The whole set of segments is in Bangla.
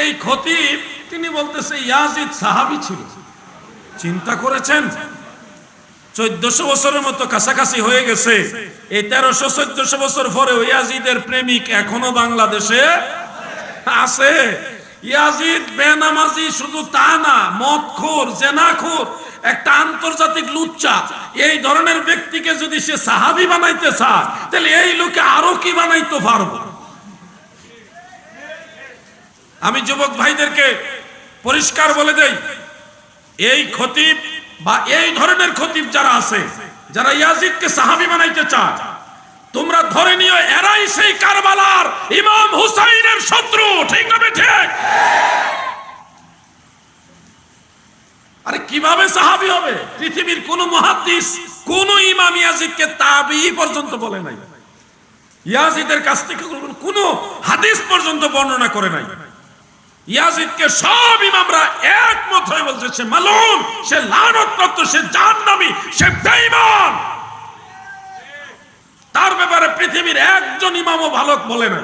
এই খতিব তিনি বলতেছে, ইয়াজিদ সাহাবি ছিল। চিন্তা করেছেন? চোদ্দশো বছরের মতো কাছাকাছি হয়ে গেছে। এই তেরোশো, চোদ্দশো বছর পরে ইয়াজিদের প্রেমিক এখনও বাংলাদেশে আছে। ইয়াজিদ বেনামাজি শুধু তা না, মদখোর, জেনাখোর, একটা আন্তর্জাতিক লুচ্চা। এই ধরনের ব্যক্তিকে যদি সে সাহাবি বানাইতে চায়, তাহলে এই লোকে আরও কি বানাইতে পারব? আমি যুবক ভাইদেরকে পরিষ্কার বলে দেই, এই খতিব বা এই ধরনের খতিব যারা আছে, যারা ইয়াজিদকে সাহাবি বানাইতে চায়, তোমরা ধরে নিও এরাই সেই কারবালার ইমাম হুসাইনের শত্রু, ঠিক না ঠিক আরে কীভাবে সাহাবি হবে? পৃথিবীর কোন মহাদ্দিস, কোন ইমাম ইয়াজিদকে তাবি পর্যন্ত বলে নাই। ইয়াজিদের কাছ থেকে কোন হাদিস পর্যন্ত বর্ণনা করে নাই। ইয়াজিদকে সব ইমামরা একমত হয়ে বলছে, সে মালুম, সে লানতপ্রাপ্ত, সে জাহান্নামী, সে বেঈমান। তার ব্যাপারে পৃথিবীর একজন ইমামও ভালো বলে না।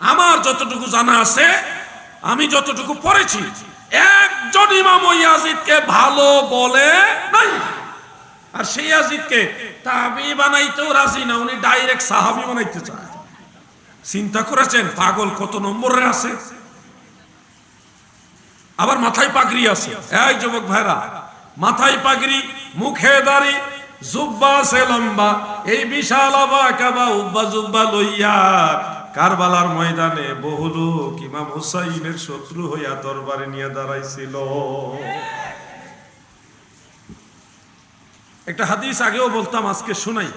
আমার যতটুকু জানা আছে, আমি যতটুকু পড়েছি, একজন ইমাম ইয়াজিদকে ভালো বলে নাই। আর সেই ইয়াজিদকে তাবি বানাইতেও রাজি না, উনি ডাইরেক্ট সাহাবি বানাইতে চায়। চিন্তা করেছেন, পাগল কত নম্বরে আছে? আবার মাথায় পাগড়ি আছে। এই যুবক ভাইরা, মাথায় পাগড়ি, মুখে দাড়ি, জুব্বা সে লম্বা, এই বিশাল উব্বা জুব্বা লইয়া কারবালার ময়দানে বহু লোক ইমাম হুসাইনের শত্রু হইয়া দরবারে নিয়ে দাঁড়াইছিল। একটা হাদিস আগেও বলতাম, আজকে শোনাই।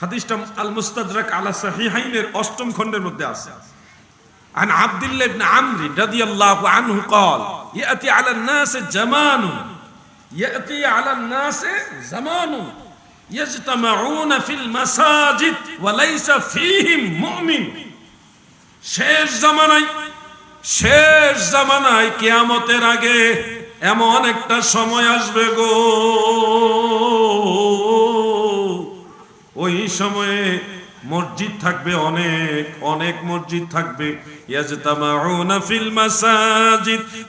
হাদিসটা আল মুস্তাদরাক আলা সাহিহাইনের অষ্টম খণ্ডের মধ্যে আছে। عن عبد الله بن عمرو رضي الله عنه قال يأتي على الناس زمان يأتي على الناس زمان يجتمعون في المساجد وليس فيهم مؤمن শেষ জামানায় শেষ জামানায় কিয়ামতের আগে এমন একটা সময় আসবে গো ওই সময়ে মসজিদ থাকবে, অনেক অনেক মসজিদ থাকবে।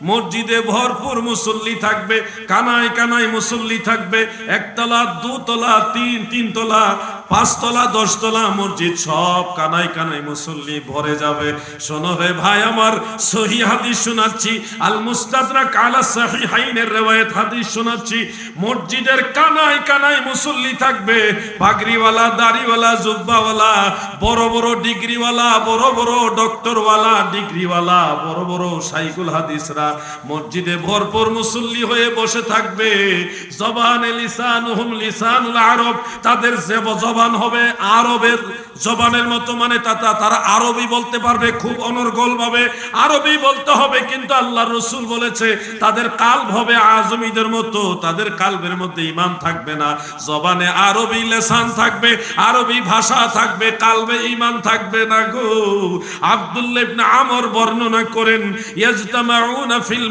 মসজিদে ভরপুর মুসল্লি থাকবে, কানায় কানায় মুসল্লি থাকবে। একতলা, দুতলা, তিন, তিনতলা পাঁচতলা, দশতলা, মসজিদ সব কানায় কানায় মুসল্লি ভরে যাবে। শোনো হে ভাই আমার, সহি হাদিস শোনাচ্ছি। আল মুস্তাদরাক আলা সাহিহাইনের রিওয়ায়াত হাদিস শোনাচ্ছি। মসজিদের কানায় কানায় মুসল্লি থাকবে। পাগড়িওয়ালা দাড়িওয়ালা, জুব্বাওয়ালা, বড় বড় ডিগ্রিওয়ালা, বড় বড় ডক্টরওয়ালা, ডিগ্রিওয়ালা, বড় বড় সাইকুল হাদিসরা মসজিদে ভরপুর মুসল্লি হয়ে বসে থাকবে। জবান লিসানুহুম লিসানুল আরব, তাদের যে জবান হবে আরবের জবানের মতো মানে তাতা তারা আরবি বলতে পারবে, খুব অনর্গল ভাবে। আরবি বলতে হবে কিন্তু আল্লাহ রসুল বলেছে, তাদের কাল্ব হবে আজমিদের মতো, তাদের কালবের মধ্যে ইমান থাকবে না। জবানে আরবি লেসান থাকবে, আরবি ভাষা থাকবে, কালবে ইমান থাকবে না গো। আব্দুল্লাহ ইবনে আমর বর্ণনা করেন ফিল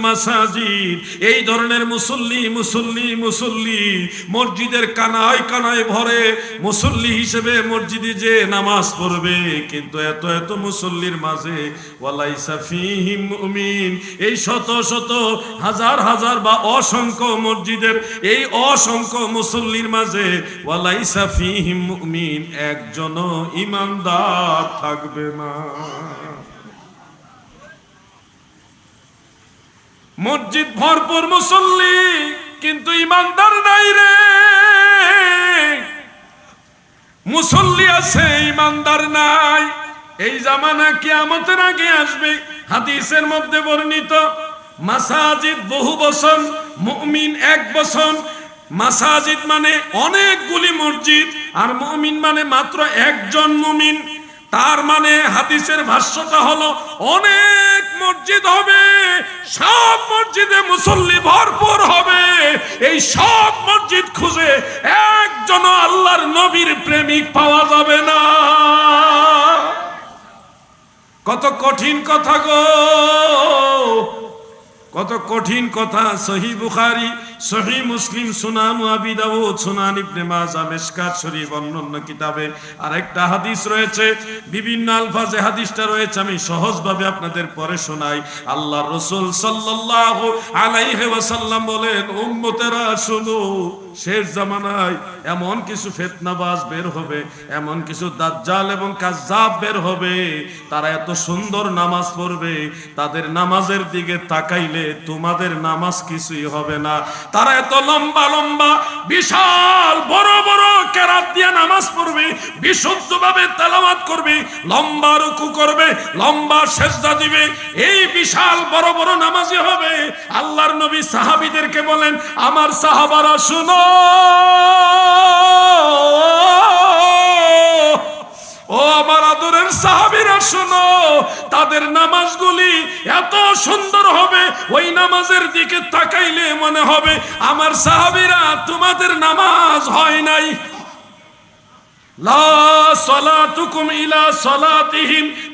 এই ধরনের মুসল্লি মুসল্লি মুসল্লি মসজিদের কানায় কানায় ভরে, মুসল্লি হিসেবে মসজিদে যে নামাজ পড়বে, কিন্তু এত এত মুসল্লির মাঝে এই শত শত হাজার হাজার বা অসংখ্য মসজিদের, এই অসংখ্য মুসল্লির মাঝে, ওয়ালাইসা ফিহিম মুমিন, একজনও ইমানদার থাকবে না। মসজিদ ভরপুর মুসল্লি, কিন্তু ইমানদার নাই রে। মুসল্লি আছে, ইমানদার নাই। এই জামানা কি কিয়ামতের আগে আসবে, হাদিসের মধ্যে বর্ণিত, মাসাজিদ বহু বছর মুমিন এক বছর মাসাজিদ মানে অনেকগুলি মসজিদ, আর মুমিন মানে মাত্র একজন মুমিন। তার মানে হাদিসের ভাষ্যটা হলো, অনেক মসজিদ হবে, সব মসজিদে মুসল্লি ভরপুর হবে। এই সব মসজিদ খুঁজে একজন আল্লাহর নবীর প্রেমিক পাওয়া যাবে না। কত কঠিন কথা গো, কত কঠিন কথা সহি বুখারি। সহি মুসলিম সুনান আবি দাউদ, সুনান ইবনে মাজা, মিশকাত শরীফ, অন্যান্য কিতাবে আরেকটা হাদিস রয়েছে, বিভিন্ন আলফাজে হাদিসটা রয়েছে, আমি সহজভাবে আপনাদের পরে শোনাই। আল্লাহ রসুল সাল্লাল্লাহু আলাইহি ওয়াসাল্লাম বলেন, উম্মতেরা, শুনো, শেষ জামানায় এমন কিছু ফেতনাবাজ বের হবে, এমন কিছু দাজ্জাল এবং কাজ্জাব বের হবে, তারা এত সুন্দর নামাজ পড়বে, তাদের নামাজের দিকে তাকাইলে তোমাদের নামাজ কিছুই হবে না। তারা এত লম্বা লম্বা, বিশাল, বড় বড় কেরাত দিয়ে নামাজ পড়বে, বিশুদ্ধভাবে তেলাওয়াত করবে, লম্বা রুকু করবে, লম্বা সেজদা দিবে। এই বিশাল, বড় বড় নামাজি হবে। আল্লাহর নবী সাহাবীদেরকে বলেন, আমার সাহাবারা, শুনো। ও আমার আদরের সাহাবিরা, শোনো, তাদের নামাজগুলি এত সুন্দর হবে, ওই নামাজের দিকে তাকাইলে মনে হবে, আমার সাহাবিরা তোমাদের নামাজ হয় নাই।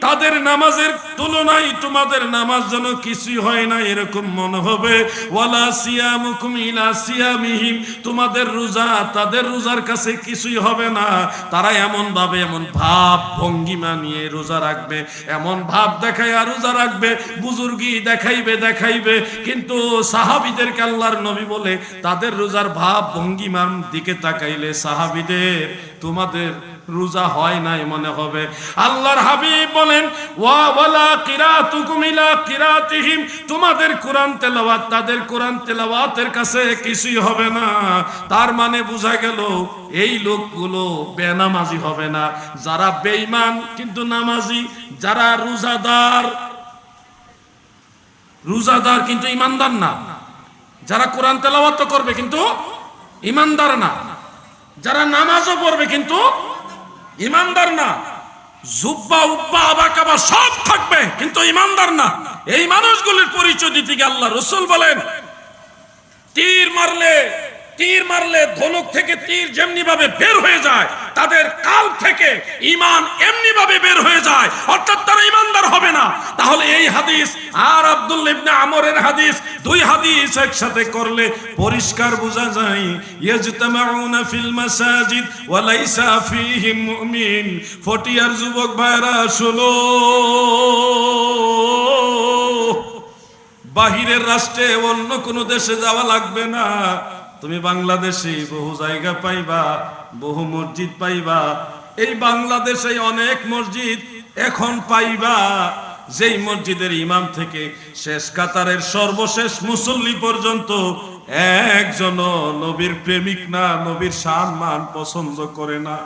তাদের নামাজের তুলনায় তোমাদের নামাজ যেন কিছুই হয় না, এরকম মনে হবে। তোমাদের রোজা তাদের রোজার কাছে কিছুই হবে না। তারা এমন ভাবে এমন ভাব ভঙ্গিমা নিয়ে রোজা রাখবে, এমন ভাব দেখায় আর রোজা রাখবে, বুজুর্গি দেখাইবে দেখাইবে। কিন্তু সাহাবিদেরকে আল্লাহর নবী বলে, তাদের রোজার ভাব ভঙ্গিমার দিকে তাকাইলে সাহাবিদের, তোমাদের রোজা হয় নাই মনে হবে। আল্লাহর হাবিব বলেন, ওয়া ওয়ালা কিরাতুকুম ইলা কিরাতিহিম। তোমাদের কোরআন তেলাওয়াত তাদের কোরআন তেলাওয়াতের কাছে কিছুই হবে না। তার মানে বোঝা গেল, এই লোকগুলো বেনামাজি হবে না। যারা বেঈমান কিন্তু নামাজি, যারা রোজাদার রোজাদার কিন্তু ইমানদার না। যারা কোরআন তেলাওয়াত করবে কিন্তু ইমানদার না। যারা নামাজও পড়বে কিন্তু ইমানদার না। জুব্বা, উব্বা, আবা, কাবা সব থাকবে, কিন্তু ইমানদার না। এই মানুষগুলির পরিচয় দিতে গিয়ে আল্লাহ রসুল বলেন, তীর মারলে তীর মারলে ধনুক থেকে তীর যেমনি ভাবে বের হয়ে যায় তাদের কাল থেকে ইমান এমনি ভাবে বের হয়ে যায়, অর্থাৎ তারা ইমানদার হবে না। তাহলে এই হাদিস আর আব্দুল ইবনে আমরের হাদিস, দুই হাদিস একসাথে করলে পরিষ্কার বোঝা যায়, ইয়াজতামাউনা ফিল মাসাজিদ ওয়া লাইসা ফীহিম মুমিন। ফটিয়ার যুবক ভাইরা শুনো। বাহিরের রাষ্ট্রে অন্য কোন দেশে যাওয়া লাগবে না। তুমি বাংলাদেশে বহু জায়গা পাইবা, বহু মসজিদ পাইবা। এই বাংলাদেশে অনেক মসজিদ এখন পাইবা। যেই মসজিদের ইমাম থেকে শেষ কাতারের সর্বশেষ মুসল্লি পর্যন্ত একজন নবীর প্রেমিক না, নবীর সম্মান পছন্দ করে না।